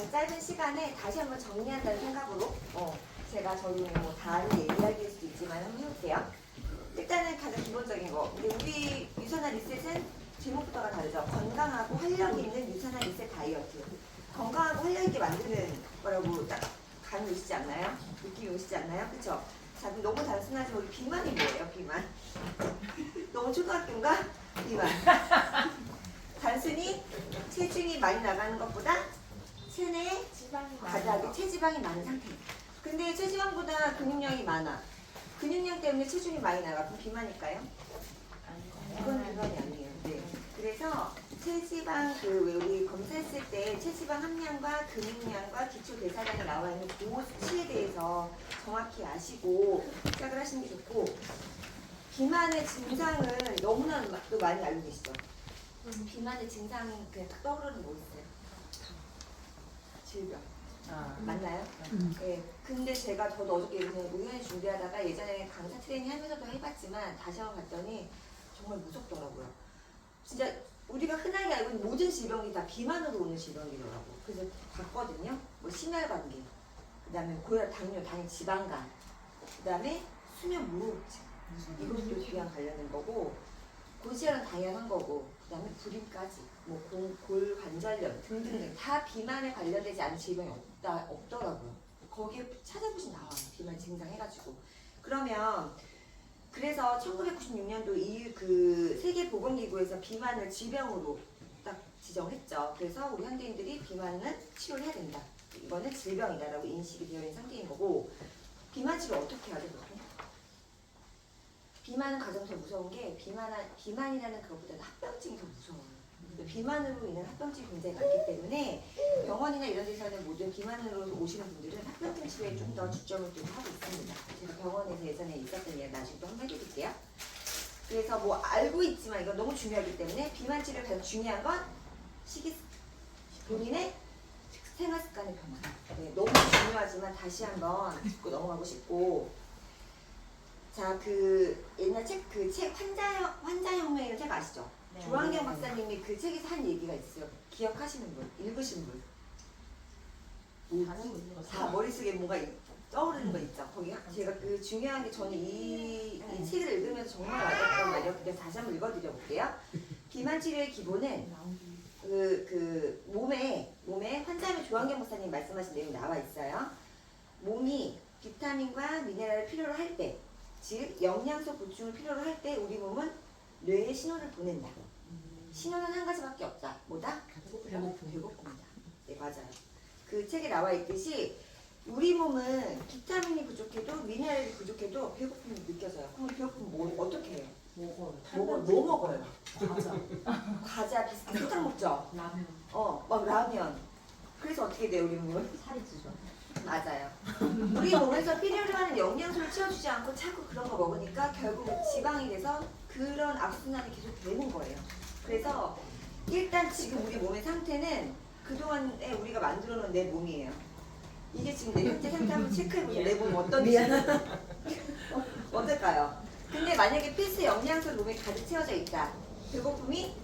시간에 짧은 시간에 다시 한번 정리한다는 생각으로 어, 제가 저도 뭐 다른 얘기할 수도 있지만 한번 해볼게요. 일단은 가장 기본적인 거. 우리 유산화 리셋은 제목부터가 다르죠. 건강하고 활력 있는 유산화 리셋 다이어트. 건강하고 활력 있게 만드는 거라고 딱 감이 오시지 않나요? 느낌이 오시지 않나요? 그쵸? 자, 너무 단순하지만 우리 비만이 뭐예요? 비만. 너무 초등학교인가? 비만. 단순히 체중이 많이 나가는 것보다 지방이 바닥에 체지방이 많은 상태. 근데 체지방보다 근육량이 많아. 근육량 때문에 체중이 많이 나가. 그럼 비만일까요? 이건 비만이 아니에요. 네. 그래서 체지방 그왜 우리 검사했을 때 체지방 함량과 근육량과 기초 대사량이 나와 있는 그 수치에 대해서 정확히 아시고 시작을 하시는 게 좋고 비만의 증상은 너무나 또 많이 알고 계시죠. 비만의 증상이 그냥 딱 떠오르는 거 있어요. 질병. 맞나요? 네. 근데 제가 저도 어저께 그냥 우연히 준비하다가 예전에 강사 트레이닝 하면서도 해봤지만 다시 한번 봤더니 정말 무섭더라고요. 진짜 우리가 흔하게 알고 있는 모든 질병이 다 비만으로 오는 질병이더라고. 그래서 봤거든요. 뭐 심혈관계, 그다음에 고혈, 당뇨, 당뇨, 지방간, 그다음에 수면 무호흡증. 이것도 비만 관련된 거고 고지혈은 당연한 거고 그다음에 불임까지 뭐 공, 골 관절염 등등등 다 비만에 관련되지 않은 질병이 없다 없더라고요. 거기에 찾아보시면 나와요. 비만 증상 해가지고 그러면 그래서 1996년도 이 그 세계 보건기구에서 비만을 질병으로 딱 지정했죠. 그래서 우리 현대인들이 비만은 치료를 해야 된다. 이거는 질병이다라고 인식이 되어 있는 상태인 거고 비만 치료 어떻게 해야 돼 보통? 비만은 가장 더 무서운 게 비만 비만이라는 그것보다는 합병증이 더 무서워요. 비만으로 인한 합병증이 굉장히 많기 때문에 병원이나 이런 데서는 모든 비만으로 오시는 분들은 합병증 치료에 좀 더 주점을 두고 하고 있습니다. 제가 병원에서 예전에 있었던 이야기 나중에 또 한번 해드릴게요. 그래서 뭐 알고 있지만 이건 너무 중요하기 때문에 비만 치료 가장 중요한 건 식이 본인의 생활 습관의 변화. 네, 너무 중요하지만 다시 한번 짚고 넘어가고 싶고 자 그 옛날 책 그 책 환자 환자혁명이라는 책 아시죠? 네. 조한경 박사님이 그 책에서 한 얘기가 있어요. 기억하시는 분, 읽으신 분. 다 머릿속에 뭔가 이- 떠오르는 거 있죠. 거기 제가 그 중요한 게 저는 이, 이 책을 읽으면서 정말 와닿았단 말이에요. 근데 다시 한번 읽어드려 볼게요. 비만 치료의 기본은 그, 그 몸에 몸에 환자의 조한경 박사님 말씀하신 내용이 나와 있어요. 몸이 비타민과 미네랄을 필요로 할 때, 즉 영양소 보충을 필요로 할 때 우리 몸은 뇌에 신호를 보낸다. 신호는 한 가지밖에 없다. 뭐다? 배고픕니다. 네 맞아요. 그 책에 나와 있듯이 우리 몸은 비타민이 부족해도 미네랄이 부족해도 배고픔이 느껴져요. 그럼 배고프면 뭐 어떻게 해요? 먹어요. 먹어 뭐 먹어요? 과자. 과자, 비스킷, 사탕 먹죠. 라면. 어, 막 라면. 그래서 어떻게 돼요, 우리 몸은? 살이 찌죠. 맞아요. 우리 몸에서 필요로 하는 영양소를 채워주지 않고 자꾸 그런 거 먹으니까 결국 지방이 돼서 그런 악순환이 계속 되는 거예요. 그래서 일단 지금 우리 몸의 상태는 그동안에 우리가 만들어 놓은 내 몸이에요. 이게 지금 내 현재 상태 한번 체크해보세요. 내 몸 어떤지. 어, 어떨까요? 근데 만약에 필수 영양소 몸에 가득 채워져 있다. 배고픔이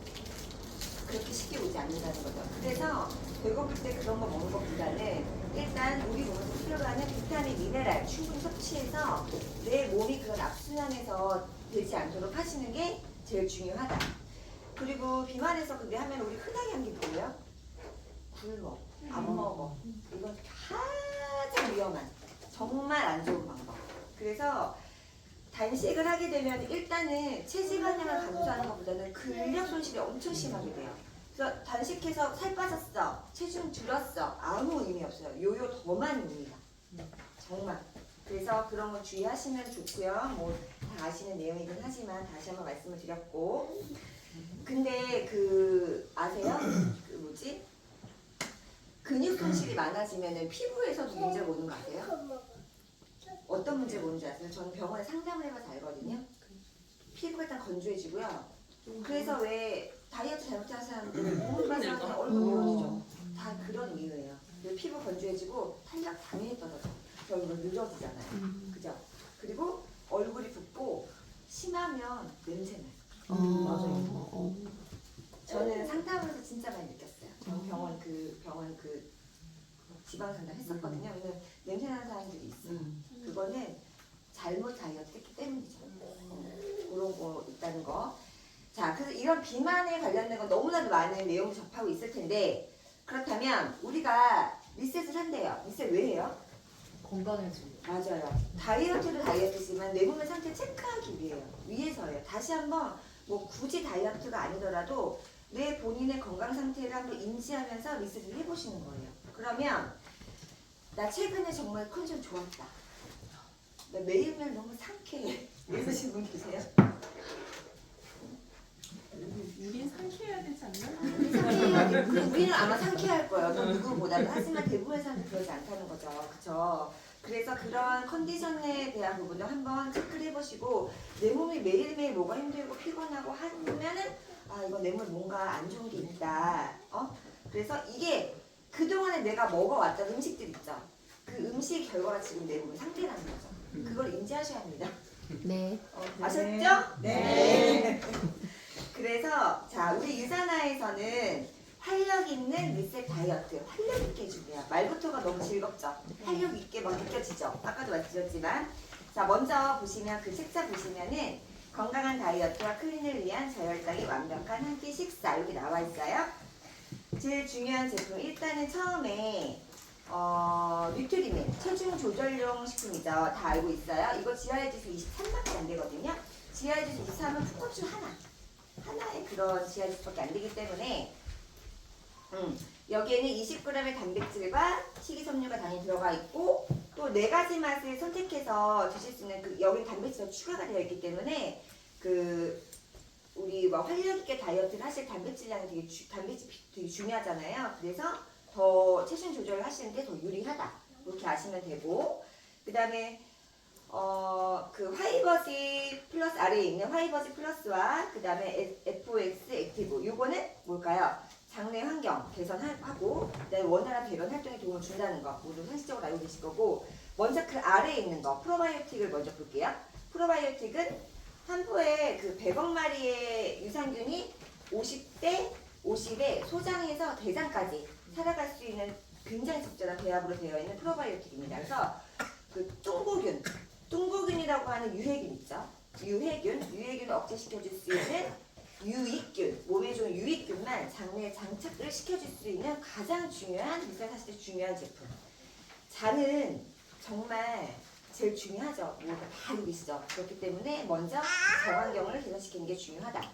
그렇게 쉽게 오지 않는다는 거죠. 그래서 배고플 때 그런 거 먹는 것보다는 일단 우리 몸에서 필요로 하는 비타민, 미네랄 충분히 섭취해서 내 몸이 그런 악순환에서 되지 않도록 하시는 게 제일 중요하다. 그리고 비만해서 근데 하면 우리 흔하게 하는 게 뭐예요? 굶어, 안 먹어. 이건 가장 위험한, 정말 안 좋은 방법. 그래서 단식을 하게 되면 일단은 체지방량을 감소하는 것보다는 근력 손실이 엄청 심하게 돼요. 그래서 단식해서 살 빠졌어, 체중 줄었어, 아무 의미 없어요. 요요 더만 옵니다. 정말. 그래서 그런 거 주의하시면 좋고요. 뭐 다 아시는 내용이긴 하지만 다시 한번 말씀을 드렸고. 근데 그 아세요? 그 뭐지? 근육 손실이 많아지면은 피부에서도 문제가 오는 거 아세요? 어떤 문제가 오는지 아세요? 저는 병원에 상담을 해봐서 알거든요. 피부가 일단 건조해지고요. 그래서 왜 다이어트 잘못하는 사람들은 빠지면 그냥 얼굴 무너지죠. 다 그런 이유예요. 그리고 피부 건조해지고 탄력 당연히 떨어져. 결국 늘어지잖아요. 그죠? 그리고 얼굴이 붓고 심하면 냄새나요. 맞아요. 저는 상담을 해서 진짜 많이 느꼈어요. 저 병원 그 병원 그 지방 상담 했었거든요. 왜냐면 냄새 나는 사람들이 있어. 음. 그거는 잘못 다이어트 했기 때문이죠. 어, 그런 거 있다는 거. 자, 그래서 이런 비만에 관련된 건 너무나도 많은 내용을 접하고 있을 텐데 그렇다면 우리가 리셋을 한대요. 리셋 왜 해요? 건강해지고. 맞아요. 다이어트도 다이어트지만 내 몸의 상태 체크하기 위해요. 위해서예요. 다시 한번 뭐 굳이 다이어트가 아니더라도 내 본인의 건강 상태를 한번 인지하면서 리셋을 해보시는 거예요. 그러면 나 최근에 정말 컨디션 좋았다. 나 매일매일 너무 상쾌해. 이러시는 분 계세요? 우린 상쾌해야 되지 않나? 그 우리는 아마 상쾌할 거예요. 어떤 누구보다도. 하지만 대부분의 사람은 그러지 않다는 거죠. 그쵸? 그래서 그런 컨디션에 대한 부분을 한번 체크를 해보시고 내 몸이 매일매일 뭐가 힘들고 피곤하고 하면은 아 이거 내 몸에 뭔가 안 좋은 게 있다. 어? 그래서 이게 그동안에 내가 먹어왔던 음식들 있죠. 그 음식 결과가 지금 내 몸의 상태라는 거죠. 그걸 인지하셔야 합니다. 네. 어, 아셨죠? 네. 우리 유산화에서는 활력 있는 리셋 다이어트 활력 있게 해주세요. 말부터가 너무 즐겁죠. 활력 있게 막 느껴지죠. 아까도 말씀드렸지만 자 먼저 보시면 그 책자 보시면은 건강한 다이어트와 클린을 위한 저혈당이 완벽한 한 끼 식사 여기 나와 있어요. 제일 중요한 제품 일단은 처음에 어, 뉴트리민 체중 조절용 식품이죠. 다 알고 있어요. 이거 지하의 지수 23밖에 안 되거든요. 지하의 지수 23은 푸커추 하나. 하나의 그런 지하 지수밖에 안 되기 때문에 음, 여기에는 20g의 단백질과 식이섬유가 당연히 들어가 있고 또 네 가지 맛을 선택해서 드실 수 있는 그 여기 단백질이 추가가 되어 있기 때문에 그 우리 뭐 활력 있게 다이어트를 하실 단백질량이 되게 주, 단백질 비- 되게 중요하잖아요. 그래서 더 체중 조절을 하시는데 더 유리하다. 이렇게 아시면 되고 그 다음에 어, 그 화이버지 플러스 아래에 있는 화이버지 플러스와 그 다음에 FOX 액티브 요거는 뭘까요? 장내 환경 개선하고 원활한 배변 활동에 도움을 준다는 거 모두 상식적으로 알고 계실 거고 먼저 그 아래에 있는 거 프로바이오틱을 먼저 볼게요. 프로바이오틱은 한 포에 그 100억 마리의 유산균이 50대 50에 소장해서 대장까지 살아갈 수 있는 굉장히 적절한 배합으로 되어 있는 프로바이오틱입니다. 그래서 그 뚱보균 뚱보균이라고 하는 유해균 있죠. 유해균, 유해균을 억제시켜줄 수 있는 유익균, 몸에 좋은 유익균만 장내에 장착을 시켜줄 수 있는 가장 중요한 미세 사실 중요한 제품. 잔은 정말 제일 중요하죠. 뭐다 알고 계시죠. 그렇기 때문에 먼저 정환경을 개선시키는 게 중요하다.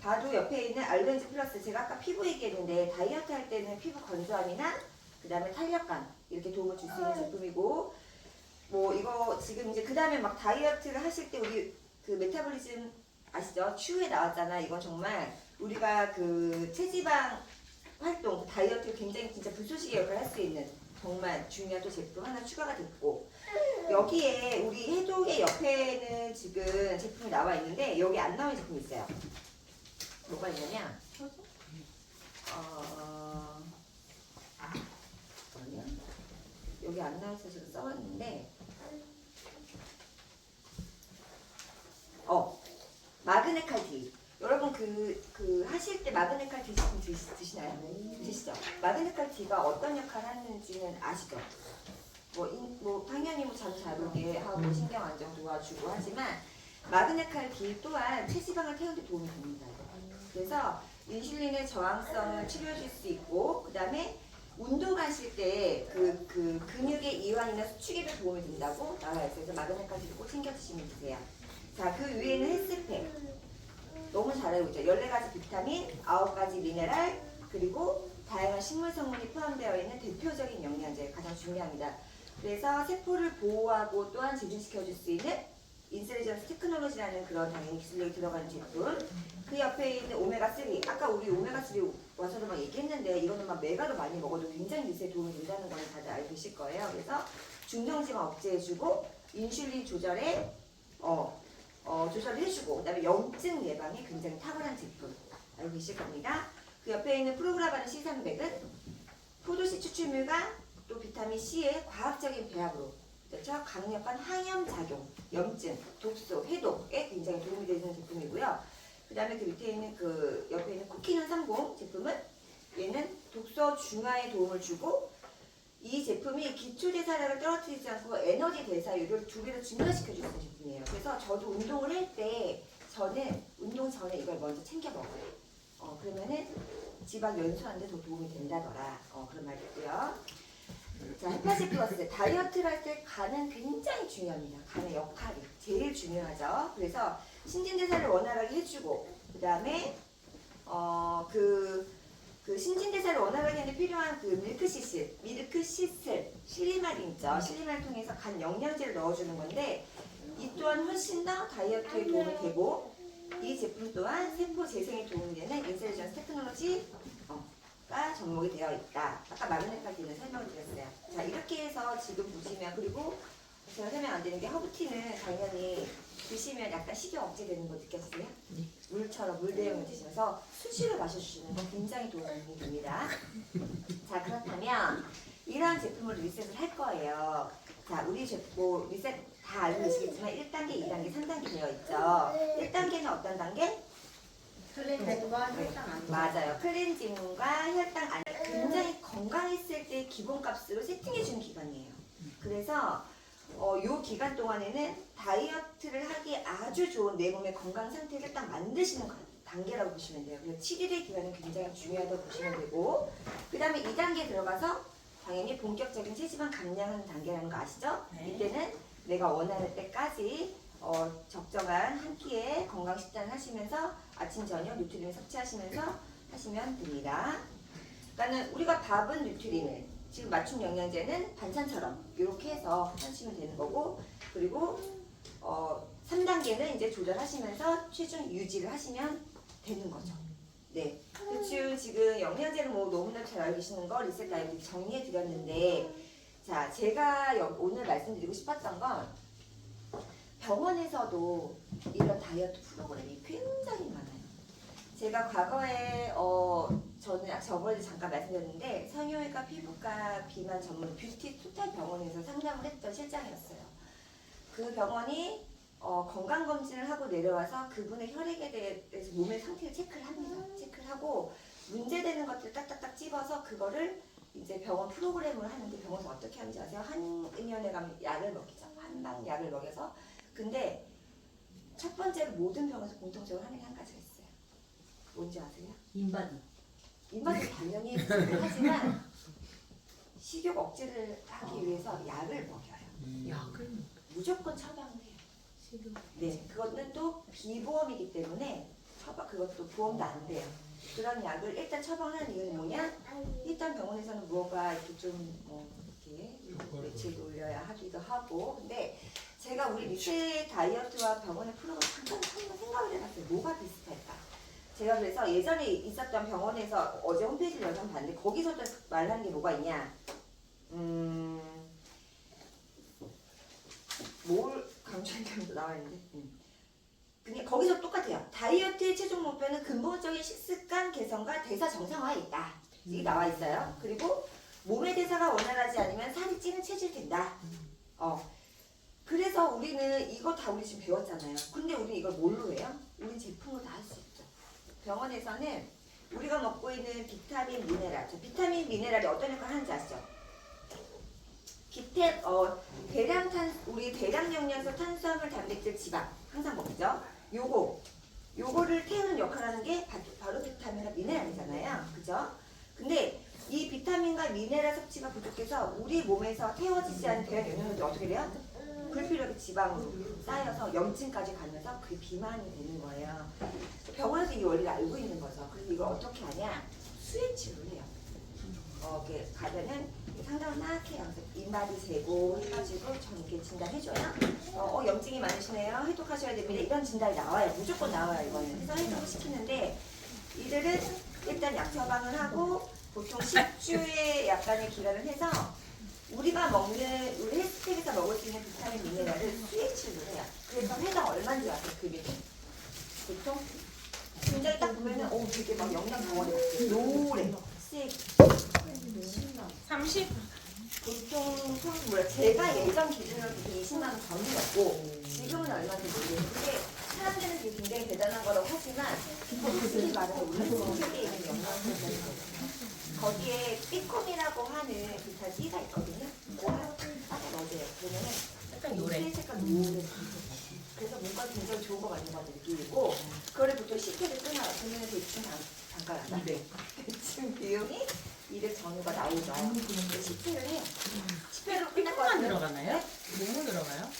봐도 옆에 있는 알벤지 플러스 제가 아까 피부 얘기했는데 다이어트 할 때는 피부 건조함이나 그 다음에 탄력감 이렇게 도움을 줄 수 있는 제품이고 뭐 이거 지금 이제 그 다음에 막 다이어트를 하실 때 우리 그 메타볼리즘 아시죠? 추후에 나왔잖아. 이건 정말 우리가 그 체지방 활동, 다이어트 굉장히 진짜 불쏘시개 역할을 할 수 있는 정말 중요한 또 제품 하나 추가가 됐고 여기에 우리 해독의 옆에는 지금 제품이 나와 있는데 여기 안 나온 제품이 있어요. 뭐가 있냐면 어 잠깐만요. 여기 안 나와서 제가 써왔는데 어 마그네 칼디 여러분 그, 그 하실 때 마그네 칼디 제품 드시, 드시나요? 드시죠? 마그네 칼디가 어떤 역할을 하는지는 아시죠? 뭐, 인, 뭐 당연히 뭐 잠 잘 오게 하고 신경 안정 도와주고 하지만 마그네 칼디 또한 체지방을 태우는 데 도움이 됩니다. 그래서 인슐린의 저항성을 치료해줄 수 있고 그 다음에 운동하실 때 그 그 근육의 이완이나 수축에도 도움이 된다고 나와 있어요. 그래서 마그네칼디를 꼭 챙겨 드시면 되세요. 자, 그 위에는 헬스팩. 너무 잘 알고 있죠. 14가지 비타민, 9가지 미네랄, 그리고 다양한 식물 성분이 포함되어 있는 대표적인 영양제 가장 중요합니다. 그래서 세포를 보호하고 또한 재생시켜줄 수 있는 인셀리전스 테크놀로지라는 그런 당연히 기술력이 들어가는 제품. 그 옆에 있는 오메가3. 아까 우리 오메가3 와서도 막 얘기했는데 이거는 막 메가로 많이 먹어도 굉장히 리스에 도움이 된다는 거는 다들 알고 계실 거예요. 그래서 중성지방 억제해주고 인슐린 조절에 어, 어, 조절을 해주고 그다음에 염증 예방에 굉장히 탁월한 제품 알고 계실 겁니다. 그 옆에 있는 프로그라바는 C300은 포도씨 추출물과 또 비타민 C의 과학적인 배합으로 그렇죠? 강력한 항염 작용, 염증, 독소, 해독에 굉장히 도움이 되는 제품이고요. 그 다음에 그 밑에 있는 그 옆에 있는 쿠키는 30 제품은 얘는 독소 중화에 도움을 주고 이 제품이 기초 대사량을 떨어뜨리지 않고 에너지 대사율을 두 배로 증가시켜 주는 제품이에요. 그래서 저도 운동을 할 때 저는 운동 전에 이걸 먼저 챙겨 먹어요. 어, 그러면은 지방 연소하는데 더 도움이 된다더라. 어, 그런 말이 있고요. 자, 햇파시 플러스 다이어트를 할 때 간은 굉장히 중요합니다. 간의 역할이 제일 중요하죠. 그래서 신진대사를 원활하게 해주고 그 다음에 어그 그 신진대사를 원활하게 하는 데 필요한 그 밀크시슬, 밀크시슬, 실리마린 있죠. 실리마를 통해서 간 영양제를 넣어주는 건데 이 또한 훨씬 더 다이어트에 도움이 되고 이 제품 또한 세포 재생에 도움이 되는 인셀리전스 테크놀로지가 접목이 되어 있다. 아까 마그네타기는 설명을 드렸어요. 자 이렇게 해서 지금 보시면 그리고 제가 설명 안 드린 게 허브티는 당연히 드시면 약간 식욕 억제되는 거 느껴지세요? 물처럼 물 대용을 드시면서 수시로 마셔주시는 거 굉장히 도움이 됩니다. 자 그렇다면 이러한 제품을 리셋을 할 거예요. 자 우리 제품 리셋 다 알고 계시겠지만 1단계, 2단계, 3단계 되어 있죠. 1단계는 어떤 단계? 클린과 혈당 안 맞아요. 클렌징과 혈당 안 굉장히 건강했을 때 기본값으로 세팅해주는 기간이에요. 그래서 어, 요 기간 동안에는 다이어트를 하기에 아주 좋은 내 몸의 건강 상태를 일단 만드시는 거- 단계라고 보시면 돼요. 그래서 7일의 기간은 굉장히 중요하다고 보시면 되고 그 다음에 2단계 들어가서 당연히 본격적인 체지방 감량하는 단계라는 거 아시죠? 네. 이때는 내가 원하는 때까지 어, 적정한 한 끼의 건강 식단을 하시면서 아침 저녁 뉴트리를 섭취하시면서 하시면 됩니다. 그러니까는 우리가 밥은 뉴트리는 지금 맞춤 영양제는 반찬처럼 이렇게 해서 하시면 되는 거고 그리고 어, 3단계는 이제 조절하시면서 체중 유지를 하시면 되는 거죠. 네. 대충 지금 영양제를 뭐 너무나 잘 알고 계시는 거 리셋 다이어트 정리해 드렸는데 자 제가 여- 오늘 말씀드리고 싶었던 건 병원에서도 이런 다이어트 프로그램이 굉장히 많아요. 제가 과거에 어 저는 저번에 잠깐 말씀드렸는데 성형외과 피부과 비만 전문 뷰티 토탈 병원에서 상담을 했던 실장이었어요. 그 병원이 어, 건강 검진을 하고 내려와서 그분의 혈액에 대해서 몸의 상태를 체크를 합니다. 체크를 하고 문제되는 것들 딱딱딱 집어서 그거를 이제 병원 프로그램을 하는데 병원에서 어떻게 하는지 아세요? 한의원에 가면 약을 먹이죠. 한방 약을 먹여서 근데 첫 번째로 모든 병원에서 공통적으로 하는 게 한 가지가. 뭔지 아세요? 인바디. 입맛은 당연히 하지만 식욕 억제를 하기 위해서 약을 먹여요. 약을 무조건 처방을 해요. 식욕. 네, 그거는 또 비보험이기 때문에 처방 그것도 보험도 안 돼요. 그런 약을 일단 처방하는 이유는 뭐냐? 일단 병원에서는 뭐가 이렇게 좀뭐 이렇게 며칠 올려야 하기도 하고 근데 제가 우리 리셋 다이어트와 병원의 프로그램 잠깐 한번 생각을 해봤어요. 뭐가 비슷할까? 제가 그래서 예전에 있었던 병원에서 어제 홈페이지를 한번 봤는데 거기서도 말하는 게 뭐가 있냐? 음, 뭘 강조했냐면서 나와 있는데. 음. 그냥 거기서 똑같아요. 다이어트의 최종 목표는 근본적인 식습관 개선과 대사 정상화에 있다. 이게 나와 있어요. 그리고 몸의 대사가 원활하지 않으면 살이 찌는 체질 된다. 어. 그래서 우리는 이거 다 우리 지금 배웠잖아요. 근데 우리 이걸 뭘로 해요? 우리 제품으로 다 할 수 있죠. 병원에서는 우리가 먹고 있는 비타민, 미네랄. 자, 비타민, 미네랄이 어떤 역할을 하는지 아시죠? 기태, 어, 대량 탄, 우리 대량 영양소, 탄수화물, 단백질, 지방 항상 먹죠. 요거, 요거를 태우는 역할을 하는 게 바, 바로 비타민과 미네랄이잖아요. 그죠? 근데 이 비타민과 미네랄 섭취가 부족해서 우리 몸에서 태워지지 않은 대량 영양소들이 어떻게 돼요? 불필요하게 지방으로 쌓여서 염증까지 가면서 그게 비만이 되는 거예요. 병원에서 이 원리를 알고 있는 거죠. 그래서 이걸 어떻게 하냐? 치료를 해요. 어, 가면은 상담을 막 해요. 인바디 재고 해가지고 전 이렇게 진단해줘요. 어, 어, 염증이 많으시네요. 해독하셔야 됩니다. 이런 진단이 나와요. 무조건 나와요. 이거는. 그래서 해독을 시키는데 이들은 일단 약 처방을 하고 보통 10주의 약간의 기간을 해서 우리가 먹는 우리 헬스텍에서 먹을 수 있는 비타민 미네랄을 수액치를 해요. 그래서 회당 얼마인지 아세요? 금액이? 보통 굉장히 딱 보면은 오 되게 막 영양 덩어리 같아. 노래 수액 30. 보통 좀 뭐야 제가 예전 기준으로 그게 20만 원 전이었고 지금은 얼마인지 모르겠는데 사람들은 그게 굉장히 대단한 거라고 하지만 솔직히 말해서 우리 속에 있는 영양소는 거기에 삐콤이라고 하는 비타민 C가 있거든요. 네, 돼요. 왜냐면 약간 노래. 색깔 노래. 그래서 뭔가 굉장히 좋은 거 맞는 것 느끼고 그거를 보통 10개를 끊어 그러면 대충 단, 단가가 나. 네. 대충 비용이 200 전후가 나오죠. 10회를 해요. 10회로 끝날 것 같아요. 들어가나요? 너무 들어가요?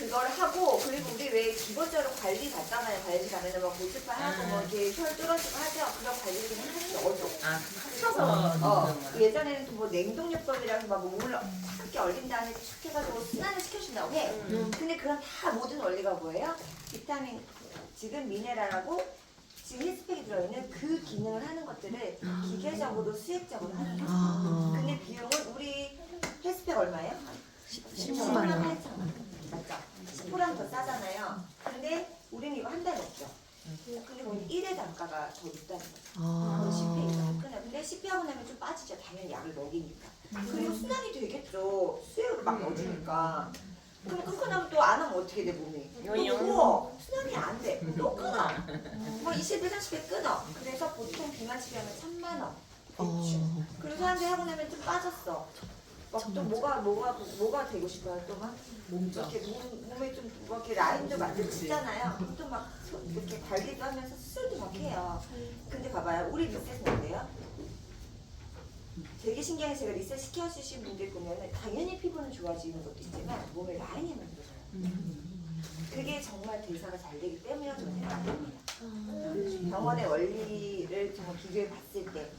그걸 하고 그리고 우리 왜 기본적으로 관리 받잖아요. 관리 가면은 뭐 고주파 하고 뭐 이렇게 혈 뚫어지고 하죠. 그런 관리를 하나씩 넣어줘. 아, 합쳐서 어, 거예요? 예전에는 또뭐 냉동요법이라서 막 몸을 차갑게 얼린 다음에 탁 해가지고 순환을 시켜준다고 해. 음. 근데 그런 다 모든 원리가 뭐예요? 비타민, 지금 미네랄하고 지금 힐스팩이 들어있는 그 기능을 하는 것들을 기계적으로 수액적으로 하는 거예요. 아. 근데 비용은 우리 힐스팩 얼마예요? 10만 원. 8천 원. 맞죠? 10%랑 더 싸잖아요. 근데 우리는 이거 한 달 먹죠. 근데 거기 1회 단가가 더 있다는 거죠. 아. 10회 이상 끊어. 근데 10회 하고 나면 좀 빠지죠. 당연히 약을 먹이니까. 그리고 순환이 되겠죠. 수액을 막 넣어주니까. 그럼 끊고 나면 또 안 하면 어떻게 돼 몸이? 또. 순환이 안 돼. 또 끊어. 뭐 20회, 30회 끊어. 그래서 보통 비만 치료하면 3만 원. 어. 그리고 사람들이 하고 나면 좀 빠졌어. 막 또 뭐가 뭐가 뭐가 되고 싶어요 또막 이렇게 몸, 몸에 좀뭐 이렇게 라인도 만들고 싶잖아요. 그럼 또막 이렇게 관리도 하면서 수술도 막 해요. 근데 봐봐요, 우리 리셋은 어때요? 되게 신기한 게 제가 리셋 시켜주신 분들 보면은 당연히 피부는 좋아지는 것도 있지만 몸에 라인이 만들어져요. 그게 정말 대사가 잘 되기 때문이라고 저는 생각합니다. 병원의 원리를 정말 비교해 봤을 때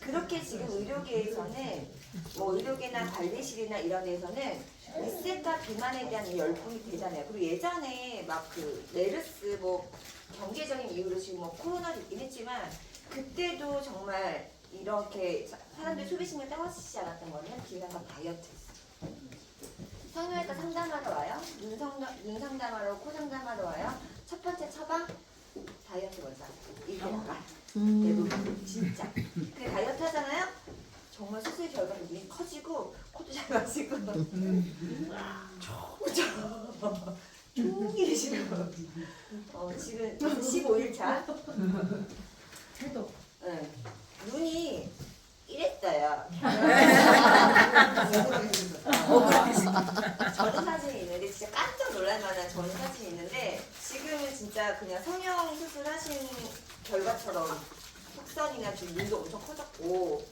그렇게 지금 의료계에서는 뭐 의료계나 관리실이나 이런 데서는 리셋과 비만에 대한 이 열풍이 되잖아요. 그리고 예전에 막 그 메르스 뭐 경제적인 이유로 지금 뭐 코로나도 있긴 했지만 그때도 정말 이렇게 사- 사람들이 소비심을 떨어지지 않았던 거는 비만과 다이어트였어요. 성형외과 상담하러 와요. 눈, 상, 눈 상담하러 코 상담하러 와요. 첫 번째 처방 다이어트 먼저 이렇게 나가 음. 대부분 진짜 그 다이어트 하잖아요 정말 수술 결과로 눈이 커지고 코도 작아지고 쪼그죠 종일이 싫어 어, 지금 15일 차. 해도 네. 눈이 이랬어요. 저는 사진이 있는데 진짜 깜짝 놀랄 만한 저는 사진이 있는데 지금은 진짜 그냥 성형 수술하신 결과처럼 턱선이나 지금 눈도 엄청 커졌고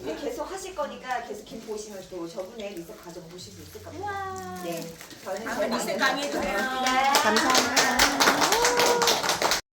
이제 계속 하실 거니까 계속 길 보시면 또 저분의 리셋 과정 보실 수 있을 겁니다. 네, 저는 다음에 리셋 강의해주세요. 감사합니다.